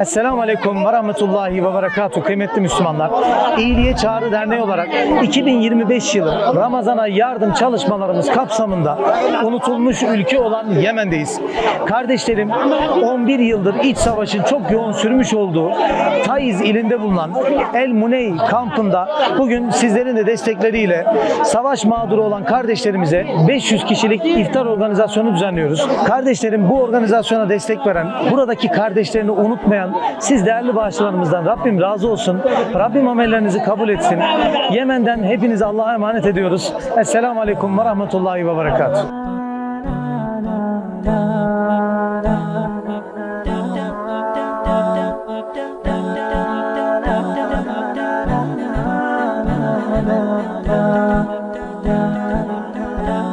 Esselamu Aleyküm ve Rahmetullahi ve Berekatuhu kıymetli Müslümanlar. İyiliğe Çağrı Derneği olarak 2025 yılı Ramazan'a yardım çalışmalarımız kapsamında unutulmuş ülke olan Yemen'deyiz. Kardeşlerim 11 yıldır iç savaşın çok yoğun sürmüş olduğu Taiz ilinde bulunan El Muney kampında bugün sizlerin de destekleriyle savaş mağduru olan kardeşlerimize 500 kişilik iftar organizasyonu düzenliyoruz. Kardeşlerim bu organizasyona destek veren, buradaki kardeşlerini unutmayan eden siz değerli bağışlarımızdan Rabbim razı olsun. Rabbim amellerinizi kabul etsin. Yemen'den hepinizi Allah'a emanet ediyoruz. Esselamu Aleyküm ve Rahmetullahi ve Berekatuhu. da da da da